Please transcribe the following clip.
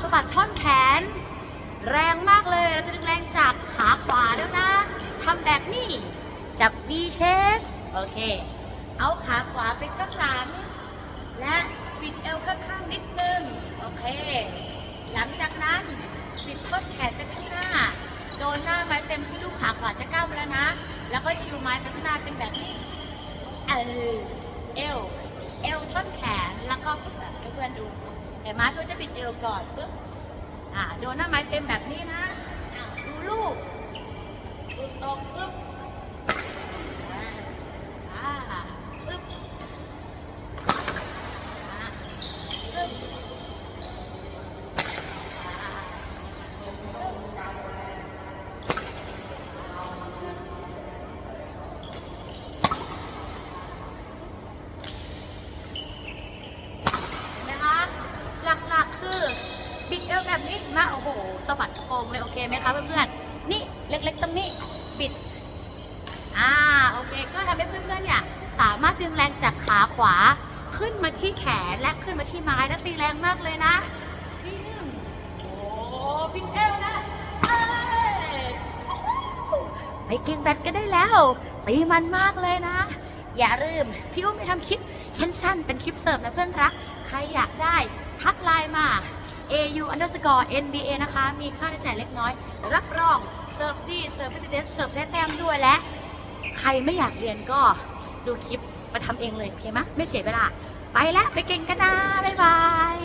สะบัดท่อนแขน แรงมากเลยเราจะดึงแรงจากขาขวาแล้วนะทำแบบนี้ จับ V shape โอเค เอาขาขวาไปข้างหลัง และบิดเอวข้างๆนิดนึง โอเค หลังจากนั้นบิดต้นแขนไปข้างหน้า โดนหน้าไม้เต็มที่ลูกขาขวาจะก้าวแล้วนะ แล้วก็ชิวไม้ไปข้างหน้าเป็นแบบนี้ เออเอว องให้เพื่อนดูเห็นไหมเพื่อนจะบิดเอวก่อนปึ๊บอ่าโดนหน้าไม้เต็มแบบนี้นะ บิดเอวแบบนี้มาโอ้โหสะบัดกระโปรงเลยโอเคไหมคะเพื่อนๆนี่เล็กๆตรงนี้บิดอ่าโอเค ก็ทำให้เพื่อนๆเนี่ยสามารถดึงแรงจากขาขวาขึ้นมาที่แขนและขึ้นมาที่ไม้และตีแรงมากเลยนะที่หนึ่งโอ้บิดเอวนะไปกินแบตกันได้แล้วตีมันมากเลยนะ อย่าลืมพี่อุ้มไปทำคลิปสั้นๆเป็นคลิปเสิร์ฟนะเพื่อนรักใครอยากได้ au underscore nba นะคะ มีค่าใช้จ่ายเล็กน้อย รับรองเสิร์ฟดีเสิร์ฟพิเศษเสิร์ฟได้แต้มด้วยและ ใครไม่อยากเรียนก็ดูคลิปมาทำเองเลยโอเคไหมไม่เสียเวลา ไปแล้วไปเก่งกันนะ บ๊ายบาย